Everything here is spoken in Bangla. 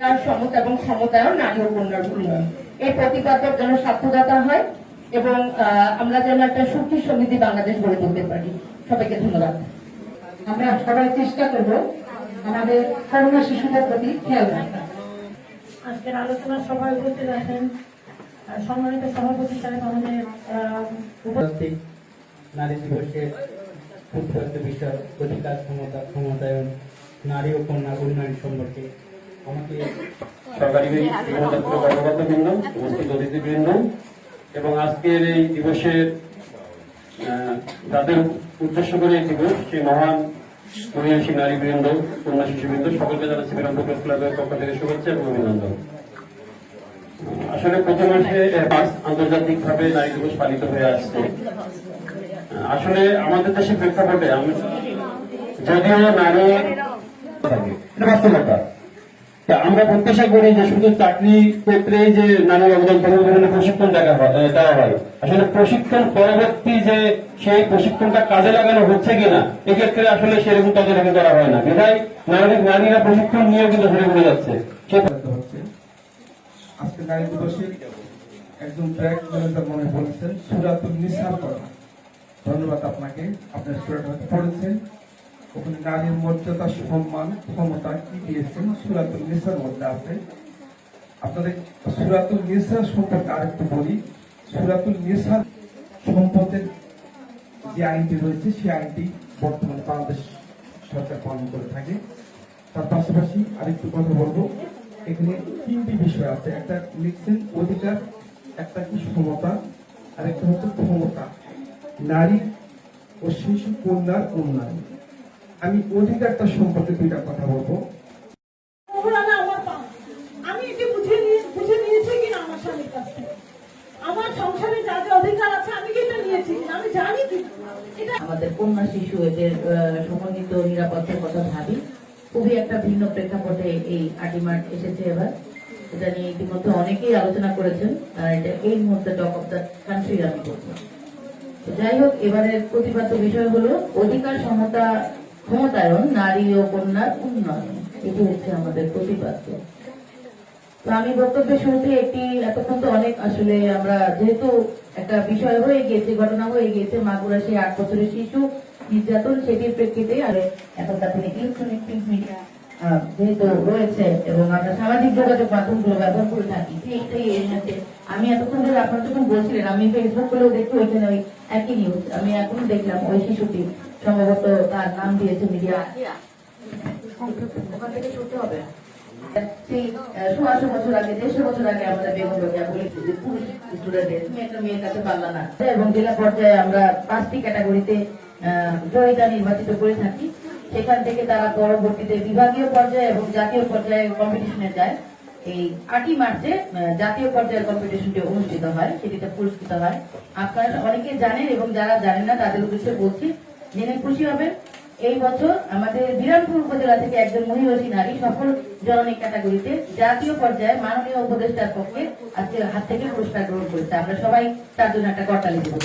সমতা এবং ক্ষমতায়ন নারী ও কন্যার উন্নয়ন। এই প্রতিপাদ্যর যেন সার্থকতা হয় এবং আহ, আমরা যেন একটা সুখী সমৃদ্ধি বাংলাদেশ গড়ে তুলতে পারি। সবাইকে ধন্যবাদ। আমরা সবাই চেষ্টা করব আমাদের করোনা শিশুদের প্রতি খেয়াল রাখা আজকের আলোচনা সভায় উপস্থিত আছেন সম্মানিত সভাপতি সাহেব আমাদের নারী দিবসের বিষয় অধিকার ক্ষমতা ক্ষমতায়ন নারী ও কন্যা উন্নয়ন সম্পর্কে সরকারি কর্মকর্তা কর্মকর্তাবৃন্দ উপস্থিত অতিথিবৃন্দ এবং আজকের এই দিবসের যাদের উদ্দেশ্য করে দিবস, সেই মহান মহিষী নারীবৃন্দ কন্যা শিশুবৃন্দ সকলকে জানাচ্ছি বিরামপুর ক্লাবের পক্ষ থেকে শুভেচ্ছা এবং অভিনন্দন। আসলে প্রতি মাসে আন্তর্জাতিক ভাবে নারী দিবস পালিত হয়ে আসছে। আসলে আমাদের দেশের প্রেক্ষাপটে যদিও নারী বাস্তবতা। আমরা প্রত্যাশা করি যে শুধু চাকরি ক্ষেত্রে যে নানা অবদান ধরনের প্রশিক্ষণ দেওয়া হয়। আসলে প্রশিক্ষণ পরবর্তী যে সেই প্রশিক্ষণটা কাজে লাগানো হচ্ছে কিনা, এক্ষেত্রে আসলে সেরকম তদারকি করা হয় না। বিধায় নারী নারীরা প্রশিক্ষণ নিয়েও কিন্তু ধরে পড়ে যাচ্ছে। আজকে নারী দিবসে একজন ম্যানেজার মনে বলেছেন সুরাতুল ধন্যবাদ আপনাকে। আপনার সুরাটা পড়েছেন। ওখানে নারীর মর্যাদা সম্মান, ক্ষমতা কি দিয়েছেন সুরাতুল নিসার মধ্যে আছে। আপনাদের সুরাতুল নিসার সম্পর্কে আরেকটু বলি। সুরাতুল নিসার সম্পদের যে আইনটি রয়েছে, সেই আইনটি বর্তমানে বাংলাদেশ সরকার পালন করে থাকে। তার পাশাপাশি আরেকটু কথা বলব। এখানে তিনটি বিষয় আছে। একটা লিখছেন অধিকার, একটা কি সমতা, আরেকটা হচ্ছে ক্ষমতা। নারী ও শিশু কন্যার উন্নয়ন। আমি অধিকারটা সম্পর্কে দুইটা কথা বলব। ওপরওয়ালা আমার পা আমি এটি বুঝে নিয়ে বুঝে নিয়েছি কিনা আমার স্বামীর কাছ থেকে। আমার সংসারে যা যা অধিকার আছে আমি কি এটা নিয়েছি আমি জানি কি। আমাদের কন্যা শিশু এদের সমন্বিত নিরাপত্তার কথা ভাবি। খুবই একটা ভিন্ন প্রেক্ষাপটে এই আটিমার্ট এসেছে এবার। এটা নিয়ে ইতিমধ্যে অনেকেই আলোচনা করেছেন। আর এটা এই মুহূর্তে টক অফ দ্য কান্ট্রি আমি করব যাই হোক এবারের প্রতিপাদ্য বিষয় হলো অধিকার সমতা ক্ষমতায়ন, নারী ও কন্যার উন্নয়ন। এটি হচ্ছে আমাদের প্রতিপাদ্য। তো আমি বক্তব্যের শুরুতে একটি, এতক্ষণ তো অনেক আসলে আমরা যেহেতু একটা বিষয় হয়ে গিয়েছে, ঘটনা হয়ে গিয়েছে, মাগুরা সেই আট বছরের শিশু নির্যাতন, সেটির প্রেক্ষিতে আর এখনকার দিনে ইলেকট্রনিক মিডিয়া যেহেতু রয়েছে এবং আমরা সামাজিক যোগাযোগ মাধ্যমগুলো ব্যবহার করে থাকি সেইটাই এর মধ্যে। আমি এতক্ষণ ধরে আপনার যখন বলছিলেন, আমি ফেসবুক করেও দেখি ওইখানে ওই একই নিউজ আমি এখন দেখলাম ওই শিশুটি। তার নাম দিয়েছে মিডিয়া। এবং জেলা পর্যায়ে আমরা পাঁচটি ক্যাটাগরিতে জয়িতা নির্বাচিত করে থাকি। সেখান থেকে তারা পরবর্তীতে বিভাগীয় পর্যায়ে এবং জাতীয় পর্যায়ে কম্পিটিশনে যায়। এই আটই মার্চে জাতীয় পর্যায়ের কম্পিটিশনটি অনুষ্ঠিত হয়, সেটিতে পুরস্কৃত হয়। আপনারা অনেকে জানেন এবং যারা জানেন না, তাদের উদ্দেশ্যে বলছি জেনে খুশি হবেন এই বছর আমাদের বিরামপুর উপজেলা থেকে একজন মহিষী নারী সফল জননী ক্যাটাগরিতে জাতীয় পর্যায়ে মাননীয় উপদেষ্টার পক্ষে আজকে হাত থেকে পুরস্কার গ্রহণ করেছে। আমরা সবাই তার জন্য একটা করতালি দেবো।